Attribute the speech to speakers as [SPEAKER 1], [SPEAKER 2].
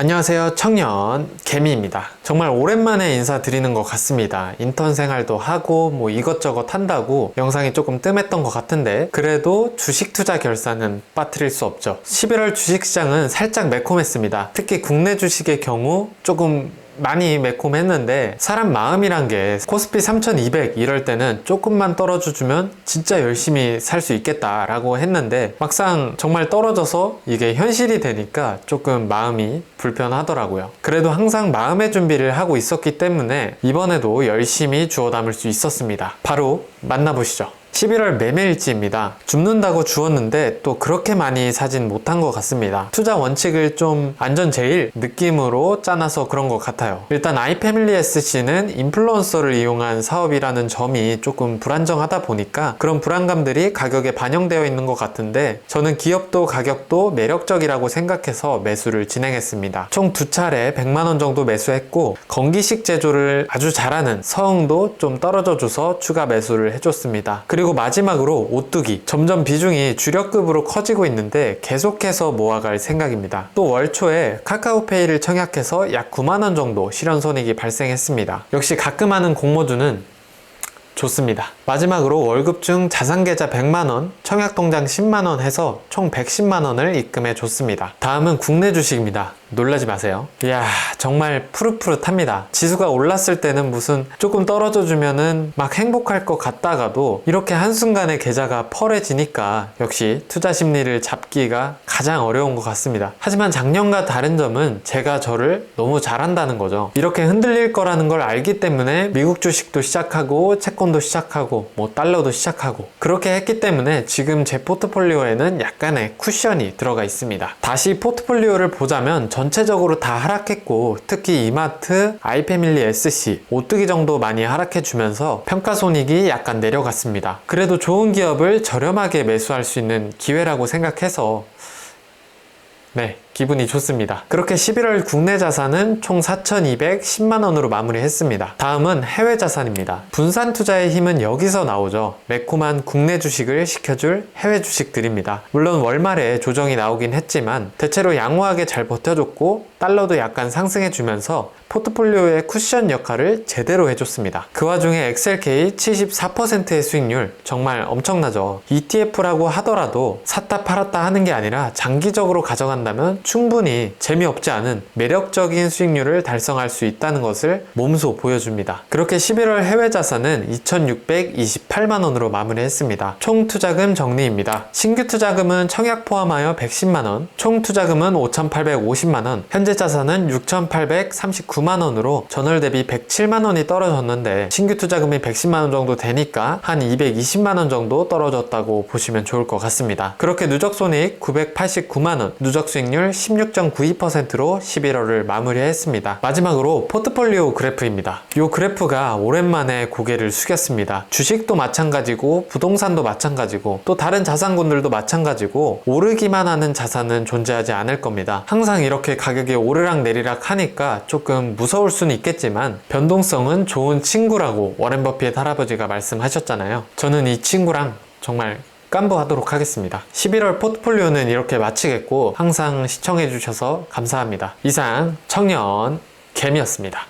[SPEAKER 1] 안녕하세요. 청년 개미입니다. 정말 오랜만에 인사드리는 것 같습니다. 인턴 생활도 하고 뭐 이것저것 한다고 영상이 조금 뜸했던 것 같은데 그래도 주식 투자 결산은 빠뜨릴 수 없죠. 11월 주식시장은 살짝 매콤했습니다. 특히 국내 주식의 경우 조금 많이 매콤했는데 사람 마음이란 게 코스피 3200 이럴 때는 조금만 떨어져주면 진짜 열심히 살 수 있겠다라고 했는데 막상 정말 떨어져서 이게 현실이 되니까 조금 마음이 불편하더라고요. 그래도 항상 마음의 준비를 하고 있었기 때문에 이번에도 열심히 주워 담을 수 있었습니다. 바로 만나보시죠. 11월 매매일지입니다. 줍는다고 주었는데 또 그렇게 많이 사진 못한 것 같습니다. 투자 원칙을 좀 안전 제일 느낌으로 짜놔서 그런 것 같아요. 일단 아이패밀리 SC는 인플루언서를 이용한 사업이라는 점이 조금 불안정하다 보니까 그런 불안감들이 가격에 반영되어 있는 것 같은데 저는 기업도 가격도 매력적이라고 생각해서 매수를 진행했습니다. 총 두 차례 100만원 정도 매수했고 건기식 제조를 아주 잘하는 서흥도 좀 떨어져 줘서 추가 매수를 해줬습니다. 그리고 마지막으로 오뚜기 점점 비중이 주력급으로 커지고 있는데 계속해서 모아갈 생각입니다. 또 월 초에 카카오페이를 청약해서 약 9만원 정도 실현 손익이 발생했습니다. 역시 가끔 하는 공모주는 좋습니다. 마지막으로 월급 중 자산계좌 100만원, 청약통장 10만원 해서 총 110만원을 입금해 줬습니다. 다음은 국내 주식입니다. 놀라지 마세요. 이야, 정말 푸릇푸릇합니다. 지수가 올랐을 때는 무슨 조금 떨어져 주면은 막 행복할 것 같다가도 이렇게 한순간에 계좌가 펄해지니까 역시 투자 심리를 잡기가 가장 어려운 것 같습니다. 하지만 작년과 다른 점은 제가 저를 너무 잘한다는 거죠. 이렇게 흔들릴 거라는 걸 알기 때문에 미국 주식도 시작하고 채권도 시작하고 뭐 달러도 시작하고 그렇게 했기 때문에 지금 제 포트폴리오에는 약간의 쿠션이 들어가 있습니다. 다시 포트폴리오를 보자면 전체적으로 다 하락했고 특히 이마트, 아이패밀리 SC, 오뚜기 정도 많이 하락해 주면서 평가 손익이 약간 내려갔습니다. 그래도 좋은 기업을 저렴하게 매수할 수 있는 기회라고 생각해서 네, 기분이 좋습니다. 그렇게 11월 국내 자산은 총 4,210만 원으로 마무리했습니다. 다음은 해외 자산입니다. 분산 투자의 힘은 여기서 나오죠. 매콤한 국내 주식을 시켜줄 해외 주식들입니다. 물론 월말에 조정이 나오긴 했지만 대체로 양호하게 잘 버텨줬고 달러도 약간 상승해주면서 포트폴리오의 쿠션 역할을 제대로 해줬습니다. 그 와중에 엑셀K 74%의 수익률 정말 엄청나죠. ETF라고 하더라도 샀다 팔았다 하는 게 아니라 장기적으로 가져간다면 충분히 재미없지 않은 매력적인 수익률을 달성할 수 있다는 것을 몸소 보여줍니다. 그렇게 11월 해외 자산은 2,628만 원으로 마무리했습니다. 총 투자금 정리입니다. 신규 투자금은 청약 포함하여 110만 원, 총 투자금은 5,850만 원, 현재 자산은 6,839만 원으로 전월 대비 107만 원이 떨어졌는데 신규 투자금이 110만 원 정도 되니까 한 220만 원 정도 떨어졌다고 보시면 좋을 것 같습니다. 그렇게 누적 손익 989만 원, 누적 수익률 16.92%로 11월을 마무리했습니다. 마지막으로 포트폴리오 그래프입니다. 이 그래프가 오랜만에 고개를 숙였습니다. 주식도 마찬가지고 부동산도 마찬가지고 또 다른 자산군들도 마찬가지고 오르기만 하는 자산은 존재하지 않을 겁니다. 항상 이렇게 가격이 오르락 내리락 하니까 조금 무서울 수는 있겠지만 변동성은 좋은 친구라고 워렌 버핏 할아버지가 말씀하셨잖아요. 저는 이 친구랑 정말 깜부하도록 하겠습니다. 11월 포트폴리오는 이렇게 마치겠고 항상 시청해주셔서 감사합니다. 이상 청년 개미였습니다.